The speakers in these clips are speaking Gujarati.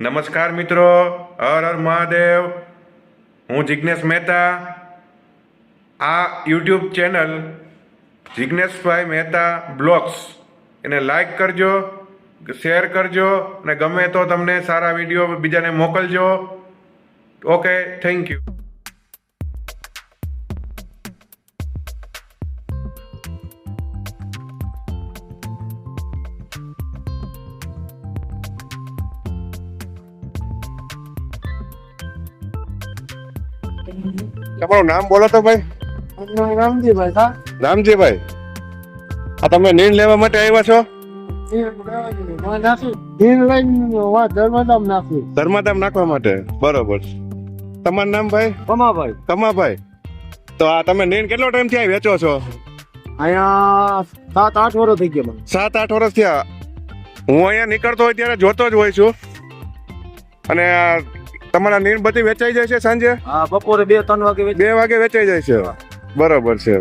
નમસ્કાર મિત્રો. હર હર મહાદેવ. હું જિજ્ઞેશ મહેતા. આ યુટ્યુબ ચેનલ જિજ્ઞેશભાઈ મહેતા બ્લોગ્સ. એને લાઈક કરજો, શેર કરજો અને ગમે તો તમને સારા વીડિયો બીજાને મોકલજો. ઓકે થેન્ક યુ તમારું નામ બોલો તો ભાઈ. રામજીભાઈ સા રામજીભાઈ. આ તમે નીણ લેવા માટે આવ્યા છો? ધર્મધામ નાખવા. માટે? બરોબર. તમારું નામ ભાઈ? કમાભાઈ. કમાભાઈ. તો આ તમે નીણ કેટલો ટાઈમથી વેચો છો? અહીંયા સાત આઠ વર્ષ થઈ ગયા સાત આઠ વર્ષ થયા. હું અહીંયા નીકળતો હોય ત્યારે જોતો જ હોય છું. અને તમારા મીણબત્તી વેચાઈ જાય છે સાંજે? હા બપોરે બે ત્રણ વાગે. બે વાગે વેચાઈ જાય છે? બરાબર છે.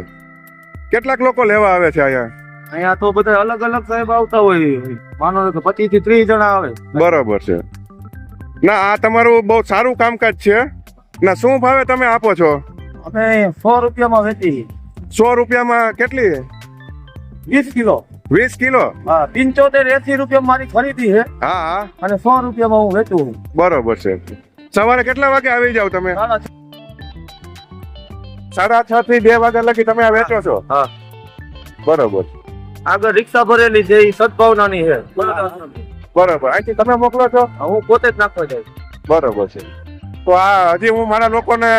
કેટલાક લોકો લેવા આવે છે અહીંયા? અહીંયા તો બધા અલગ અલગ સાહેબ આવતા હોય. માનો કે પચીસથી ત્રીસ જણા આવે. બરાબર છે. ના આ તમારું બહુ સારું કામકાજ છે. ના શું ભાવે તમે આપો છો? અમે સો રૂપિયામાં વેચી સો રૂપિયામાં કેટલી? વીસ કિલો. વીસ કિલો? હા પંચોતેર એસી રૂપિયા મારી ખરીદી છે. હા અને સો રૂપિયામાં હું વેચું. બરોબર છે. સવારે કેટલા વાગે આવી જાવ તમે? સાડા છ. થી બે વાગ્યા લગી તમે આ વેચો છો? હા. બરોબર. આગળ રિક્ષા ભરેલી છે એ સદભાવનાની છે. બરોબર. અહીંથી તમે મોકલો છો? હું પોતે જ નાખવા જાય બરોબર છે. તો આ હજી હું મારા લોકોને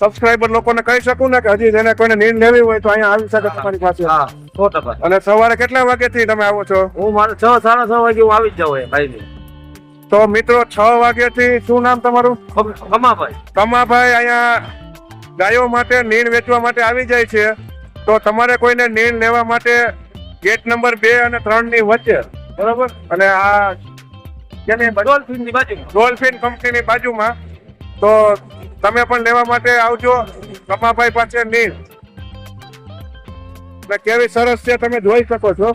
સબસ્ક્રાઈબર લોકોને કહી શકું ને કે હજી જેને કોઈને નીંદ લેવી હોય તો અહીંયા આવી શકે તમારી પાસે હા સો ટકા. અને સવારે કેટલા વાગ્યાથી તમે આવો છો? હું મારે છ સાડા છ વાગે હું આવી જ જાઉં ભાઈ તો મિત્રો છ વાગ્યાથી શું નામ તમારું? કમાભાઈ. કમાભાઈ અહીંયા ગાયો માટે નીણ વેચવા માટે આવી જાય છે. તો તમારે કોઈને નીણ લેવા માટે ગેટ નંબર બે અને ત્રણની વચ્ચે બરોબર? અને આ? ડોલ્ફિન કંપનીની બાજુમાં. તો તમે પણ લેવા માટે આવજો. કમાભાઈ પાસે નીણ. કેવી સરસ છે તમે જોઈ શકો છો.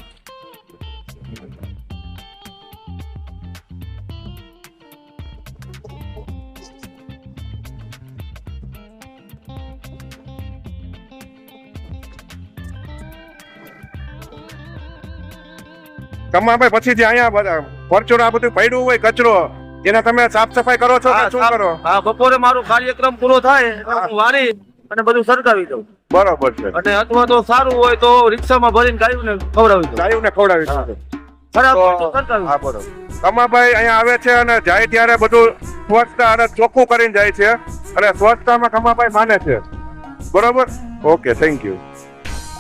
કમાભાઈ પછી જે અહીંયા બધા પરચોડ આ બધું પડ્યું હોય કચરો એને તમે સાફ સફાઈ કરો છો કે શું કરો? હા બપોરે મારો કાર્યક્રમ પૂરો થાય હું. વારી અને બધું સરકાવી દઉં. બરાબર છે. અને અથવા તો સારું હોય તો રિક્ષામાં ભરીને ગાયું ને ખવડાવી દઉં. ગાયું ને ખવડાવી બરોબર. કમાભાઈ અહીંયા આવે છે અને જાય ત્યારે બધું સ્વચ્છતા અને ચોખ્ખું કરીને જાય છે. અને સ્વચ્છતામાં કમાભાઈ માને છે. બરોબર? Okay thank you